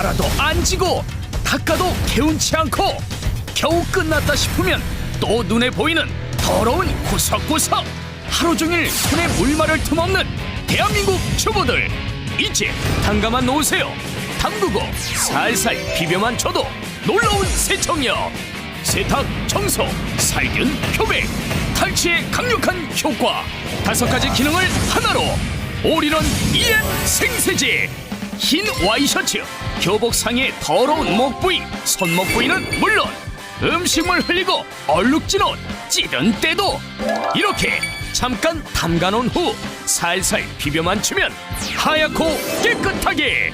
빨아도 안 지고 닦아도 개운치 않고 겨우 끝났다 싶으면 또 눈에 보이는 더러운 구석구석 하루 종일 손에 물말을 틈없는 대한민국 주부들 이제 담가만 놓으세요. 담그고 살살 비벼만 쳐도 놀라운 세척력 세탁, 청소, 살균, 표백, 탈취에 강력한 효과. 다섯 가지 기능을 하나로 올인원 EM 생세제 흰 와이셔츠 교복 상의 더러운 목 부위, 손목 부위는 물론 음식물 흘리고 얼룩진 옷, 찌든 때도. 이렇게 잠깐 담가놓은 후 살살 비벼만 치면 하얗고 깨끗하게.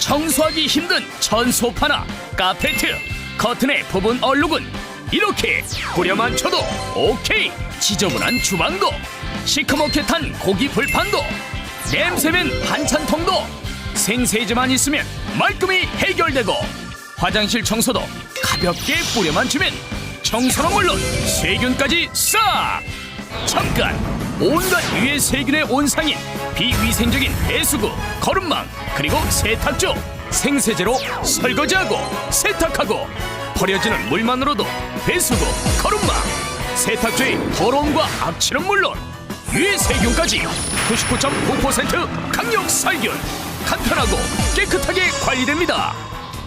청소하기 힘든 전 소파나 카페트 커튼의 부분 얼룩은 이렇게 뿌려만 쳐도 오케이. 지저분한 주방도 시커멓게 탄 고기 불판도 냄새맨 반찬통도 생세제만 있으면 말끔히 해결되고 화장실 청소도 가볍게 뿌려만 치면 청소는 물론 세균까지 싹! 잠깐! 온갖 유해 세균의 온상인 비위생적인 배수구, 거름망 그리고 세탁조 생세제로 설거지하고 세탁하고 버려지는 물만으로도 배수구, 거름망 세탁조의 더러움과 악취는 물론 유해 세균까지 99.9% 강력 살균 간편하고 깨끗하게 관리됩니다.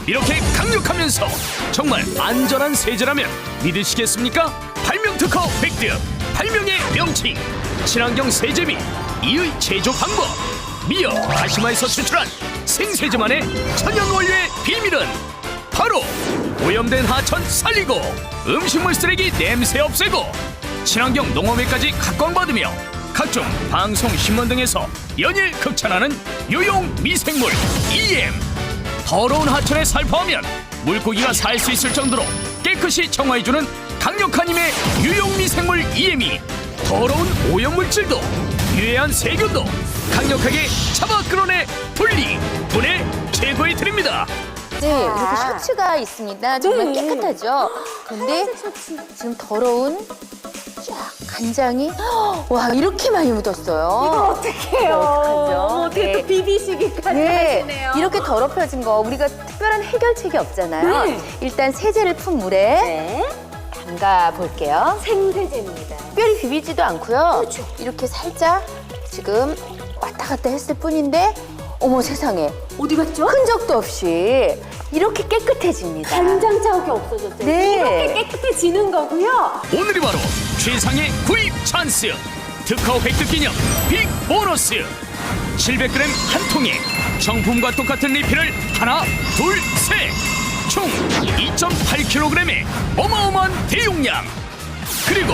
이렇게 강력하면서 정말 안전한 세제라면 믿으시겠습니까? 발명 특허 획득, 발명의 명칭, 친환경 세제비, 이의 제조 방법, 미역, 다시마에서 추출한 생세제만의 천연 원료의 비밀은 바로 오염된 하천 살리고 음식물 쓰레기 냄새 없애고 친환경 농업에까지 각광받으며 각종 방송 신문 등에서 연일 극찬하는 유용 미생물 EM 더러운 하천에 살포하면 물고기가 살 수 있을 정도로 깨끗이 정화해주는 강력한 힘의 유용 미생물 EM이 더러운 오염물질도 유해한 세균도 강력하게 잡아 끌어내 분리 분해 제거해 드립니다. 네, 이렇게 셔츠가 있습니다. 정말 네. 깨끗하죠. 근데 지금 더러운 쫙 간장이 와 이렇게 많이 묻었어요. 어떡해요. 어떡하죠? 어떻게 네. 또 비비시기까지 네, 하시네요. 이렇게 더럽혀진 거 우리가 특별한 해결책이 없잖아요. 네. 일단 세제를 푼 물에 네. 담가 볼게요. 생세제입니다. 특별히 비비지도 않고요. 그렇죠. 이렇게 살짝 지금 왔다 갔다 했을 뿐인데 어머 세상에 어디 갔죠? 흔적도 없이 이렇게 깨끗해집니다. 간장 자국이 없어졌어요. 네. 이렇게 깨끗해지는 거고요. 오늘이 바로 최상의 구입 찬스 특허 획득 기념 빅 보너스 700g 한 통에 정품과 똑같은 리필을 하나 둘셋총 2.8kg의 어마어마한 대용량 그리고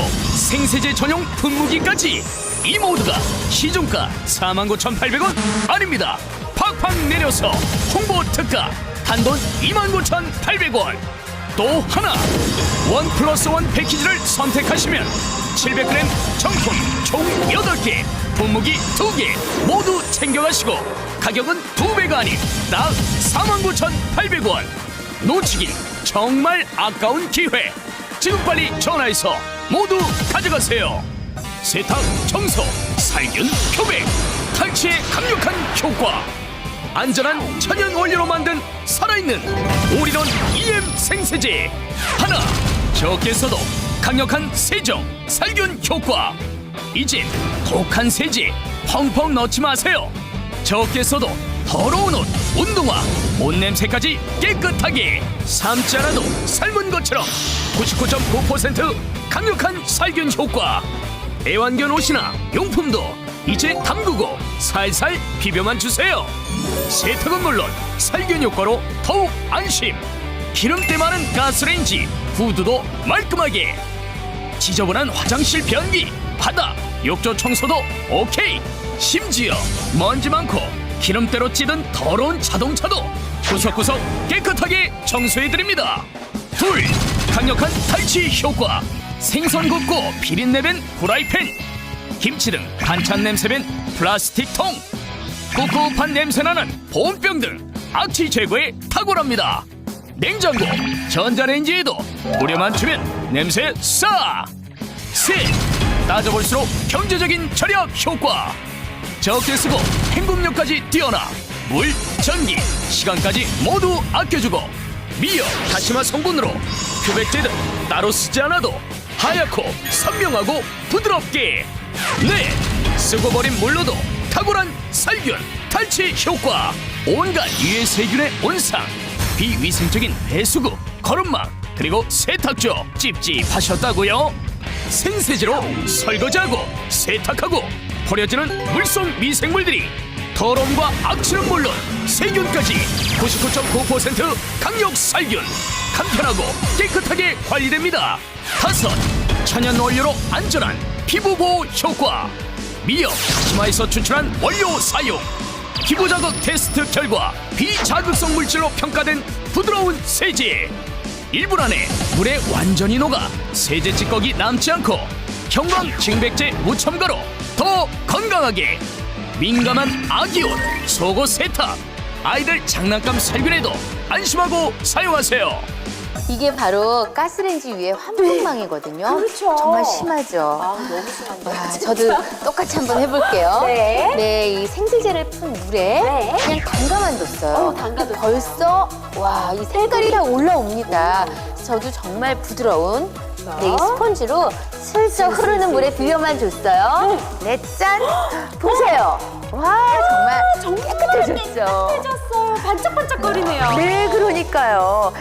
생세제 전용 분무기까지 이 모두가 시중가 49,800원 아닙니다. 팍팍 내려서 홍보 특가 단돈 29,800원. 또 하나 원 플러스 원 패키지를 선택하시면 700g 정품 총 8개 분무기 2개 모두 챙겨가시고 가격은 2배가 아닌 딱 49,800원. 놓치긴 정말 아까운 기회. 지금 빨리 전화해서 모두 가져가세요 세탁, 청소, 살균, 표백 탈취에 강력한 효과. 안전한 천연 원료로 만든 살아있는 올인원 EM 생세제. 하나 적게 써도 강력한 세정 살균 효과. 이젠 독한 세제 펑펑 넣지 마세요. 적게 써도 더러운 옷 운동화 옷 냄새까지 깨끗하게 삶지 않아도 삶은 것처럼 99.9% 강력한 살균 효과 애완견 옷이나 용품도 이제 담그고 살살 비벼만 주세요. 세탁은 물론 살균 효과로 더욱 안심. 기름때 많은 가스레인지, 후드도 말끔하게. 지저분한 화장실 변기, 바닥, 욕조 청소도 오케이. 심지어 먼지 많고 기름때로 찌든 더러운 자동차도 구석구석 깨끗하게 청소해 드립니다. 둘, 강력한 탈취 효과. 생선 굽고 비린내벤 후라이팬. 김치 등 반찬 냄새벤 플라스틱 통. 꿉꿉한 냄새나는 보온병 등 악취 제거에 탁월합니다. 냉장고, 전자레인지에도 무료만 주면 냄새 싹! 셋! 따져볼수록 경제적인 절약 효과! 적게 쓰고 행복력까지 뛰어나 물, 전기, 시간까지 모두 아껴주고 미역, 다시마 성분으로 표백제든 따로 쓰지 않아도 하얗고 선명하고 부드럽게 네 쓰고 버린 물로도 탁월한 살균, 탈취 효과 온갖 유해 세균의 온상 비위생적인 배수구, 거름망 그리고 세탁조 찝찝하셨다고요? 생세제로 설거지하고 세탁하고 버려지는 물속 미생물들이 더러움과 악취는 물론 세균까지 99.9% 강력 살균 간편하고 깨끗하게 관리됩니다. 다섯 천연 원료로 안전한 피부 보호 효과. 미역 다시마에서 추출한 원료 사용. 피부 자극 테스트 결과 비자극성 물질로 평가된 부드러운 세제. 1분 안에 물에 완전히 녹아 세제 찌꺼기 남지 않고 형광 징백제 무첨가로 더 건강하게. 민감한 아기옷 속옷 세탁 아이들 장난감 살균에도 안심하고 사용하세요 이게 바로 가스레인지 위에 환풍망이거든요. 그렇죠. 정말 심하죠. 아, 너무 심한데. 와, 저도 똑같이 한번 해볼게요. 네. 네, 이 생세제를 푼 물에 네. 그냥 담가만 뒀어요. 어, 담가뒀어요. 벌써 와, 이 색깔이 다 올라옵니다. 저도 정말 부드러운 네, 이 스펀지로 슬쩍 흐르는 물에 비벼만 줬어요. 네, 짠! 보세요. 와, 정말 깨끗해졌죠. 깨끗해졌어요. 반짝반짝거리네요. 네, 그러니까요.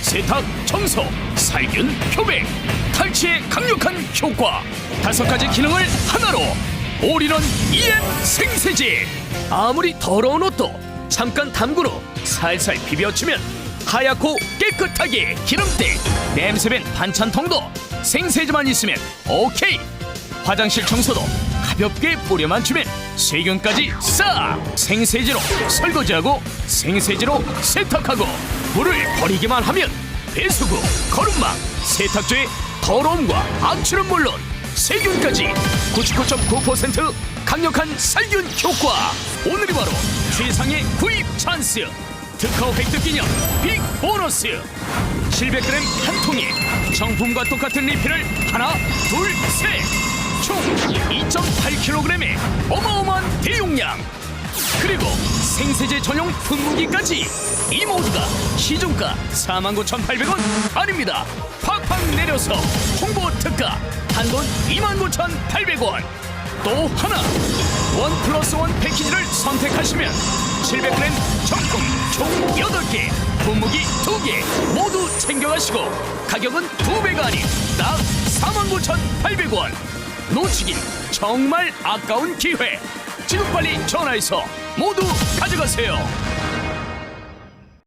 세탁, 청소, 살균, 표백, 탈취에 강력한 효과 다섯 가지 기능을 하나로 올인원 EM 생세제 아무리 더러운 옷도 잠깐 후 살살 비벼주면 하얗고 깨끗하게 기름때 냄새맨 반찬통도 생세제만 있으면 오케이. 화장실 청소도 가볍게 뿌려만 주면 세균까지 싹 생세제로 설거지하고 생세제로 세탁하고 물을 버리기만 하면 배수구, 거름망, 세탁조의 더러움과 악취는 물론 세균까지 99.9% 강력한 살균 효과. 오늘이 바로 최상의 구입 찬스 특허 획득 기념 빅 보너스 700g 한 통에 정품과 똑같은 리필을 하나, 둘, 셋. 총 2.8kg의 어마어마한 대용량. 그리고 생세제 전용 분무기까지 이 모두가 시중가 49,800원 아닙니다. 팍팍 내려서 홍보 특가 한돈 29,800원. 또 하나 원 플러스 원 패키지를 선택하시면 700g 정품 총 8개 분무기 2개 모두 챙겨가시고 가격은 2배가 아닌 딱 49,800원. 놓치긴 정말 아까운 기회. 지금 빨리 전화해서 모두 가져가세요